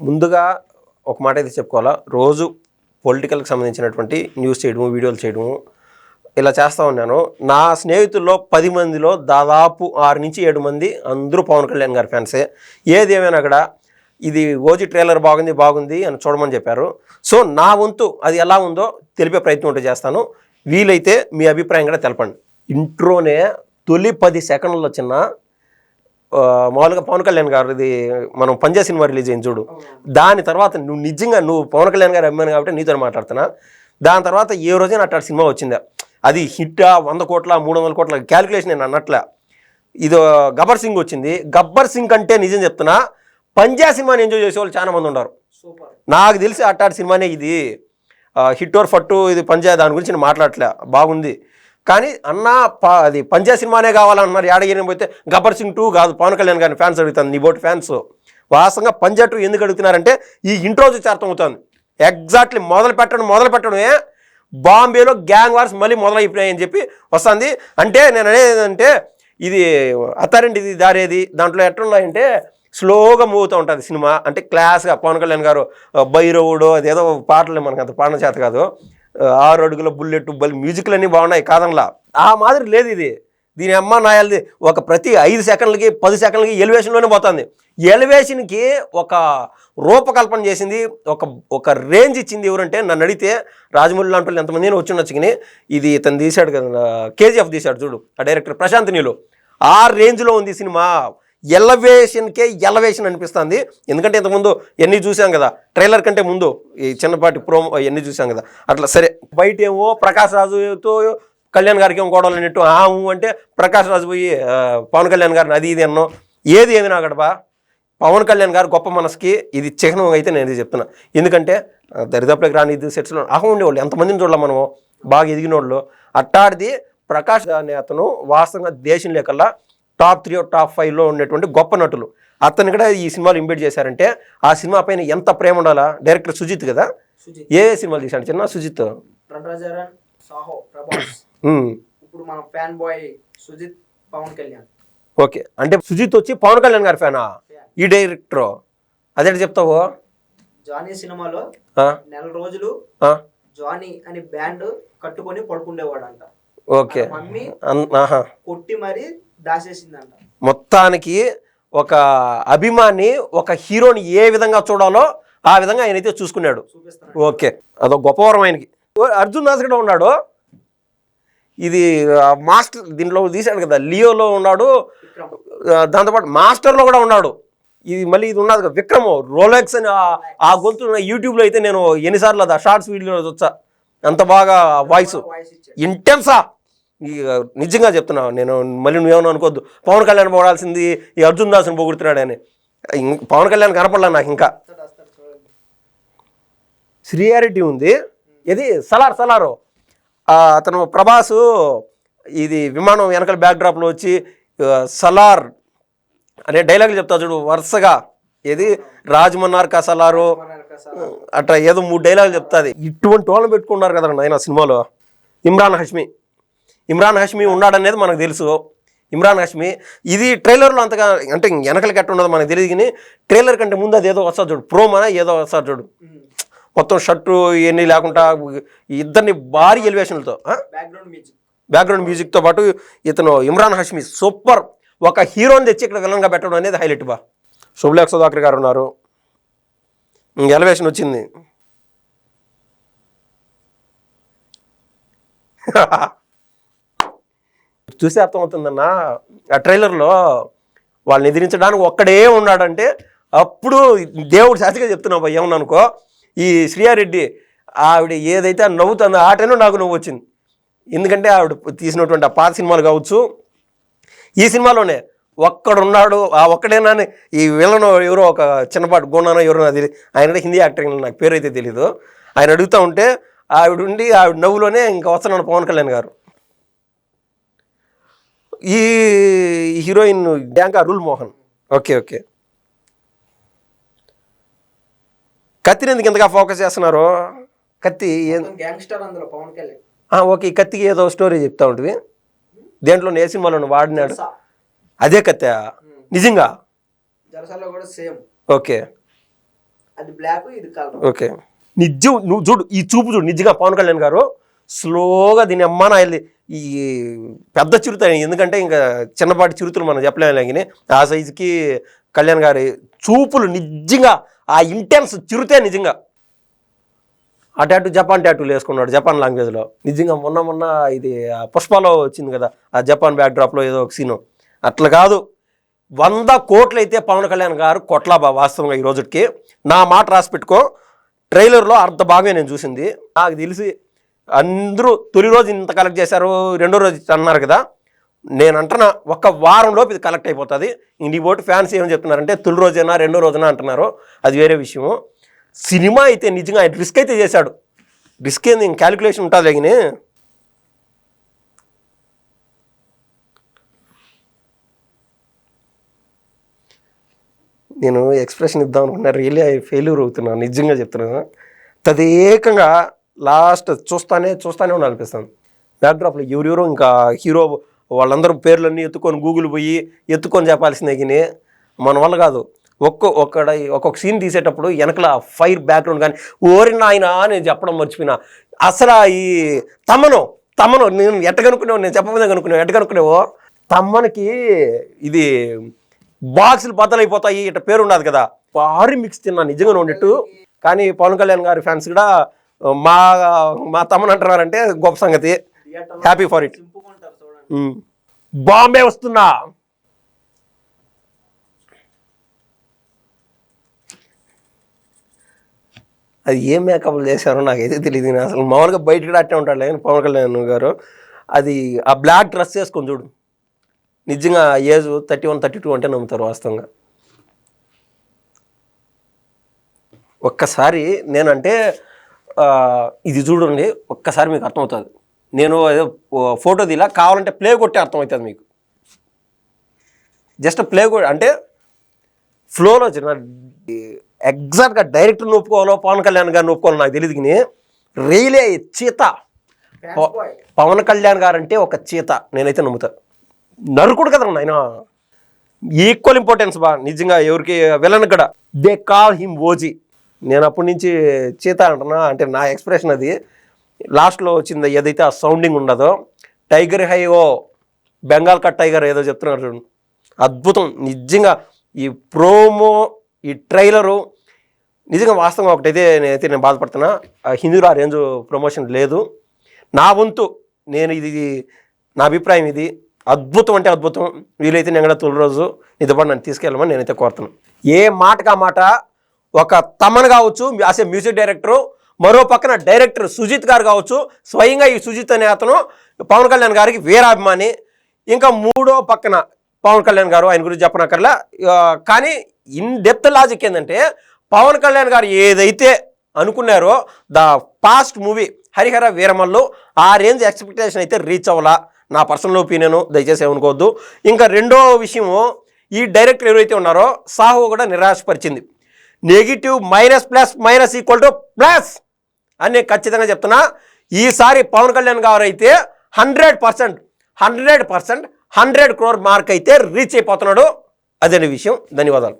ముందుగా ఒక మాట అయితే చెప్పుకోవాలా? రోజు పొలిటికల్కి సంబంధించినటువంటి న్యూస్ చేయడము వీడియోలు చేయడము ఇలా చేస్తూ ఉన్నాను. నా స్నేహితుల్లో పది మందిలో దాదాపు ఆరు నుంచి ఏడు మంది అందరూ పవన్ కళ్యాణ్ గారి ఫ్యాన్సే. ఏది ఏమైనా అక్కడ ఇది ఓజీ ట్రైలర్ బాగుంది బాగుంది అని చూడమని చెప్పారు. సో నా వంతు అది ఎలా ఉందో తెలిపే ప్రయత్నం ఉంటే చేస్తాను. వీలైతే మీ అభిప్రాయం కూడా తెలపండి. ఇంట్రోనే తొలి పది సెకండ్లు చిన్న మామూలుగా పవన్ కళ్యాణ్ గారు ఇది మనం పంజా సినిమా రిలీజ్ అయింది చూడు. దాని తర్వాత నువ్వు నిజంగా నువ్వు పవన్ కళ్యాణ్ గారు అభిమాని కాబట్టి నీతో మాట్లాడుతున్నా. దాని తర్వాత ఏ రోజైనా అట్లా సినిమా వచ్చిందా? అది హిట్టా వంద కోట్ల మూడు వందల కోట్ల క్యాలిక్యులేషన్ నేను అన్నట్లే. ఇది గబ్బర్ సింగ్ వచ్చింది. గబ్బర్ సింగ్ అంటే నిజం చెప్తున్నా పంజా సినిమాని ఎంజాయ్ చేసే వాళ్ళు చాలా మంది ఉన్నారు. సూపర్. నాకు తెలిసి అట్టాడి సినిమానే ఇది. హిట్ ఓర్ ఫట్టు ఇది పంజా దాని గురించి నేను మాట్లాడలే బాగుంది. కానీ అన్న అది పంజా సినిమానే కావాలన్నారు. యాడగిరిని పోతే గబ్బర్ సింగ్ టూ కాదు పవన్ కళ్యాణ్ గారిని ఫ్యాన్స్ అడుగుతాను నీ బోటి ఫ్యాన్స్ వాస్తవంగా పంజా టూ ఎందుకు అడుగుతున్నారంటే ఈ ఇంట్రో చూసి అర్థమవుతుంది ఎగ్జాక్ట్లీ మొదలు పెట్టడం మొదలు పెట్టడమే బాంబేలో గ్యాంగ్ వార్స్ మళ్ళీ మొదలైపోయాయని చెప్పి వస్తుంది. అంటే నేను అనేది ఏంటంటే ఇది దారేది దాంట్లో ఎట్లున్నాయంటే స్లోగా మూవ్ అవుతూ ఉంటుంది సినిమా. అంటే క్లాస్గా పవన్ కళ్యాణ్ గారు భైరవుడు అదేదో పాటలు మనకు అంత పాడన చేత కాదు. ఆరు అడుగుల బుల్లెట్ బల్ మ్యూజిక్లు అన్నీ బాగున్నాయి కాదనలా. ఆ మాదిరి లేదు ఇది. దీని అమ్మ నాయాలది ఒక ప్రతి ఐదు సెకండ్లకి పది సెకండ్లకి ఎలివేషన్లోనే పోతుంది. ఎలివేషన్కి ఒక రూపకల్పన చేసింది ఒక ఒక రేంజ్ ఇచ్చింది ఎవరంటే నన్ను అడిగితే రాజమౌళి లాంటి వాళ్ళు ఎంతమంది వచ్చి ఉండొచ్చు కానీ ఇది ఇతను తీశాడు కదా కేజీఎఫ్ తీశాడు చూడు ఆ డైరెక్టర్ ప్రశాంత్ నీలో. ఆ రేంజ్లో ఉంది ఈ సినిమా. ఎలవేషన్కే ఎలవేషన్ అనిపిస్తుంది. ఎందుకంటే ఇంతకుముందు ఎన్ని చూసాం కదా ట్రైలర్ కంటే ముందు ఈ చిన్నపాటి ప్రోమో ఎన్ని చూసాం కదా అట్లా సరే. బయట ఏమో ప్రకాష్ రాజుతో కళ్యాణ్ గారికి ఏం గొడవలు అన్నట్టు ఆ అంటే ప్రకాష్ రాజు పోయి పవన్ కళ్యాణ్ గారిని అది ఇది అన్నో. ఏది ఏమి నా గడప పవన్ కళ్యాణ్ గారు గొప్ప మనసుకి ఇది చిహ్నం అయితే నేను ఇది చెప్తున్నా. ఎందుకంటే దరిదాపులకు రాని ఇది సెట్స్లో అహం ఉండేవాళ్ళు. ఎంతమందిని చూడాలి మనము? బాగా ఎదిగిన వాళ్ళు అట్టాడిది ప్రకాష్ అనే అతను వాస్తవంగా దేశం లేకల్లా టాప్ త్రీ టాప్ ఫైవ్లో ఉన్నటువంటి గొప్ప నటులు. అతను కూడా ఈ సినిమాలు ఇంబేట్ చేశారంటే ఆ సినిమా పైన ఎంత ప్రేమ ఉండాలా? డైరెక్టర్ సుజిత్ కదా? ఏ సినిమాలు తీశాడు? చిన్న సుజిత్. ఇప్పుడు మన fan boy Sujeeth Pawan Kalyan. Okay. అంటే సుజిత్ వచ్చి పవన్ కళ్యాణ్ గారి ఫ్యానా? ఈ డైరెక్టర్. అదే చెప్తావు? జానీ సినిమాలో నెల రోజులు జానీ అని బ్యాండ్ కట్టుకొని పడుకుండేవాడంట. ఓకే. వాళ్ళ మమ్మీ కొట్టి మరీ దాచేసిందంట మొత్తానికి ఒక అభిమాని ఒక హీరోని ఏ విధంగా చూడాలో ఆ విధంగా ఆయన అయితే చూసుకున్నాడు ఓకే. అదొక గొప్పవరం ఆయనకి. అర్జున్ దాస్ కూడా ఉన్నాడు. ఇది మాస్టర్ దీంట్లో తీశాడు కదా లియోలో ఉన్నాడు. దాంతోపాటు మాస్టర్లో కూడా ఉన్నాడు. ఇది మళ్ళీ ఇది ఉన్నది కదా విక్రమ్ రోలెక్స్ అని ఆ- గొంతు యూట్యూబ్లో అయితే నేను ఎన్నిసార్లు అది షార్ట్స్ వీడియోలో వచ్చా అంత బాగా వాయిస్ ఇంటెన్సా ఇక నిజంగా చెప్తున్నా నేను మళ్ళీ నువ్వేమో అనుకోవద్దు. పవన్ కళ్యాణ్ పోడాల్సింది ఈ అర్జున్ దాస్ని పొగుడుతున్నాడని. ఇం- పవన్ కళ్యాణ్ కనపడలే నాకు ఇంకా. సిరియారిటీ ఉంది. ఇది సలార్ సలారు. అతను ప్రభాసు ఇది విమానం వెనకాల బ్యాక్డ్రాప్లో వచ్చి సలార్ అనే డైలాగులు చెప్తా చూడు వరుసగా. ఏది? రాజమన్నార్ కసలారు అట్లా ఏదో మూడు డైలాగులు చెప్తాది. ఇటువంటి వాళ్ళని పెట్టుకున్నారు కదా ఆయన సినిమాలో. ఇమ్రాన్ హష్మి. ఇమ్రాన్ హష్మి ఉన్నాడనేది మనకు తెలుసు. ఇమ్రాన్ హష్మి ఇది ట్రైలర్లో అంతగా అంటే వెనకలకి ఎట్ట ఉండదు మనకు తెలియదు కానీ ట్రైలర్ కంటే ముందు అది ఏదో వస్తుంది చూడు ప్రోమనా ఏదో వస్తుంది చూడు. మొత్తం షర్టు ఇవన్నీ లేకుండా ఇద్దరిని భారీ ఎలివేషన్లతో బ్యాక్గ్రౌండ్ మ్యూజిక్తో పాటు ఇతను ఇమ్రాన్ హష్మి సూపర్ ఒక హీరోని తెచ్చి ఇక్కడ విలన్గా పెట్టడం అనేది హైలైట్ బా. శుభలేఖ సుధాకర్ గారు ఉన్నారు. ఎలివేషన్ వచ్చింది. చూసే అర్థమవుతుందన్నా ఆ ట్రైలర్లో వాళ్ళని ఎదిరించడానికి ఒక్కడే ఉన్నాడంటే అప్పుడు దేవుడు శాస్త్రిగా చెప్తున్నావు భయ్య ఏమన్నా అనుకో ఈ శ్రీయారెడ్డి ఆవిడ ఏదైతే నవ్వుతుందో ఆ టైంలో నాకు నవ్వు వచ్చింది. ఎందుకంటే ఆవిడ తీసినటువంటి ఆ పాత సినిమాలు కావచ్చు ఈ సినిమాలోనే ఒక్కడున్నాడు ఆ ఒక్కడేనా ఈ వీళ్ళను ఎవరో ఒక చిన్నపాటి గుణనో ఎవరో నాకు తెలియదు ఆయన హిందీ యాక్టర్ నాకు పేరు అయితే తెలియదు ఆయన అడుగుతూ ఉంటే ఆవిడ ఉండి ఆవిడ నవ్వులోనే ఇంకా వస్తున్నాడు పవన్ కళ్యాణ్ గారు. ఈ హీరోయిన్ డ్యాంకా అరుల్ మోహన్. Okay okay. కత్తిని ఎందుకు ఇంతగా ఫోకస్ చేస్తున్నారు? కత్తి ఏం గ్యాంగ్స్టర్ అందులో పవన్ కళ్యాణ్. ఆ, ఓకే ఈ కత్తికి ఏదో స్టోరీ చెప్తా ఉంటుంది దేంట్లో ఏ సినిమాలో వాడినాడు. అదే కత్తి? నిజంగా? జలసాలో కూడా సేమ్. ఓకే. అది బ్లాక్ ఇది కలర్. ఓకే. నిజం నువ్వు చూడు ఈ చూపు చూడు నిజంగా పవన్ కళ్యాణ్ గారు స్లోగా దీని అమ్మాన వెళ్ళి ఈ పెద్ద చిరుత ఎందుకంటే ఇంకా చిన్నపాటి చిరుతులు మనం చెప్పలేము కానీ ఆ సైజుకి కళ్యాణ్ గారి చూపులు నిజంగా ఆ ఇంటెన్స్ చిరుతే నిజంగా. ఆ టాటూ జపాన్ టాటూలు వేసుకున్నాడు జపాన్ లాంగ్వేజ్లో. నిజంగా మొన్న మొన్న ఇది ఆ పుష్పలో వచ్చింది కదా ఆ జపాన్ బ్యాక్డ్రాప్లో ఏదో ఒక సీను అట్లా కాదు. వంద కోట్లు అయితే పవన్ కళ్యాణ్ గారు కొట్లా బా వాస్తవంగా ఈ రోజుకి. నా మాట రాసి పెట్టుకో. ట్రైలర్లో అర్ధ భాగమే నేను చూసింది. నాకు తెలిసి అందరూ తొలి రోజు ఇంత కలెక్ట్ చేశారు రెండో రోజు అన్నారు కదా. నేను అంటున్నా ఒక్క వారంలోపు ఇది కలెక్ట్ అయిపోతుంది. ఇంటి పోటీ ఫ్యాన్స్ ఏమని చెప్తున్నారంటే తొలి రోజైనా రెండో రోజున అంటున్నారు. అది వేరే విషయం సినిమా అయితే నిజంగా ఆయన రిస్క్ అయితే చేశాడు. రిస్క్ ఏంది? ఇంక క్యాలిక్యులేషన్ ఉంటుంది కానీ నేను ఎక్స్ప్రెషన్ ఇద్దాం అనుకున్నా రియలీ ఫెయిల్యూర్ అవుతున్నాను నిజంగా చెప్తున్నాను తదేకంగా లాస్ట్ చూస్తానే చూస్తానే ఉండాలి అనిపిస్తుంది బ్యాక్డ్రాప్లో ఎవరెవరో ఇంకా హీరో వాళ్ళందరూ పేర్లన్నీ ఎత్తుకొని గూగుల్ పోయి ఎత్తుకొని చెప్పాల్సిందే కానీ మన వల్ల కాదు. ఒక్కో ఒక్కడ ఒక్కొక్క సీన్ తీసేటప్పుడు వెనకల ఫైర్ బ్యాక్గ్రౌండ్ కానీ ఓరి నాయనా నేను చెప్పడం మర్చిపోయినా. అసలు ఈ తమను తమను నేను ఎట్టగనుకునేవో నేను చెప్పబోదే కనుక్కునేవో ఎట్టగనుకునేవో? తమ్మనికి ఇది బాక్సులు బద్దలైపోతాయి ఇట్ట పేరు ఉండదు కదా. భారీ మిక్స్ తిన్నా నిజంగా ఉండేట్టు. కానీ పవన్ కళ్యాణ్ గారి ఫ్యాన్స్ కూడా మా మా తమ్మని అంటున్నారంటే గొప్ప సంగతి. Happy for it. బాంబే వస్తున్నా. అది ఏం మేకప్లు చేశారో నాకైతే తెలియదు నేను అసలు. మామూలుగా బయట కూడా అట్టే ఉంటాడు కానీ పవన్ కళ్యాణ్ గారు. అది ఆ బ్లాక్ డ్రెస్ వేసుకొని చూడు. నిజంగా age thirty one thirty two అంటే నమ్ముతారు వాస్తవంగా. ఒక్కసారి నేనంటే ఇది చూడండి ఒక్కసారి మీకు అర్థమవుతుంది. నేను ఏదో ఫోటో తీలా కావాలంటే ప్లే కొట్టే అర్థమవుతుంది మీకు. జస్ట్ ప్లే కొ- అంటే ఫ్లోలో చిన్న ఎగ్జాక్ట్గా డైరెక్టర్ ఒప్పుకోవాలో పవన్ కళ్యాణ్ గారిని ఒప్పుకోవాలో నాకు తెలియదు కానీ రైలే చీత. పవన్ కళ్యాణ్ గారు అంటే ఒక చీత. నేనైతే నమ్ముతా. నరుకుడు కదా ఆయన ఈక్వల్ ఇంపార్టెన్స్ బా నిజంగా ఎవరికి విలన్ కూడా. They call him OG. నేను అప్పటి నుంచి చీత అంటున్నా అంటే నా ఎక్స్ప్రెషన్ అది. లాస్ట్లో వచ్చింది ఏదైతే ఆ సౌండింగ్ ఉండదో టైగర్ హైవో బెంగాల్ కట్ టైగర్ ఏదో చెప్తున్నారు చూడండి అద్భుతం. నిజంగా ఈ ప్రోమో ఈ ట్రైలరు నిజంగా వాస్తవం ఒకటైతే నేనైతే నేను బాధపడుతున్నా. హిందీలో ఆ రేంజ్ ప్రమోషన్ లేదు. నా వంతు నేను ఇది నా అభిప్రాయం ఇది. అద్భుతం అంటే అద్భుతం. వీలైతే నేను కూడా తొలి రోజు నిద్రపడి నన్ను తీసుకెళ్ళమని నేనైతే కోరుతున్నాను. ఏ మాటకా మాట ఒక తమన్ కావచ్చు అసే మ్యూజిక్ డైరెక్టరు మరో పక్కన డైరెక్టర్ సుజిత్ గారు కావచ్చు స్వయంగా ఈ సుజిత్ అనే అతను పవన్ కళ్యాణ్ గారికి వీరాభిమాని. ఇంకా మూడో పక్కన పవన్ కళ్యాణ్ గారు ఆయన గురించి చెప్పనక్కర్లా. కానీ ఇన్ డెప్త్ లాజిక్ ఏంటంటే పవన్ కళ్యాణ్ గారు ఏదైతే అనుకున్నారో the past movie Harihara Veeramallu ఆ రేంజ్ ఎక్స్పెక్టేషన్ అయితే రీచ్ అవ్వాలా? నా పర్సనల్ ఒపీనియన్ దయచేసి ఏమనుకోవద్దు. ఇంకా రెండో విషయము ఈ డైరెక్టర్ ఎవరైతే ఉన్నారో సాహు కూడా నిరాశపరిచింది. Negative minus plus minus equal to plus అని నేను ఖచ్చితంగా చెప్తున్నా. ఈసారి పవన్ కళ్యాణ్ గారు అయితే hundred percent hundred percent hundred crore mark అయితే రీచ్ అయిపోతున్నాడు. అదే విషయం. ధన్యవాదాలు.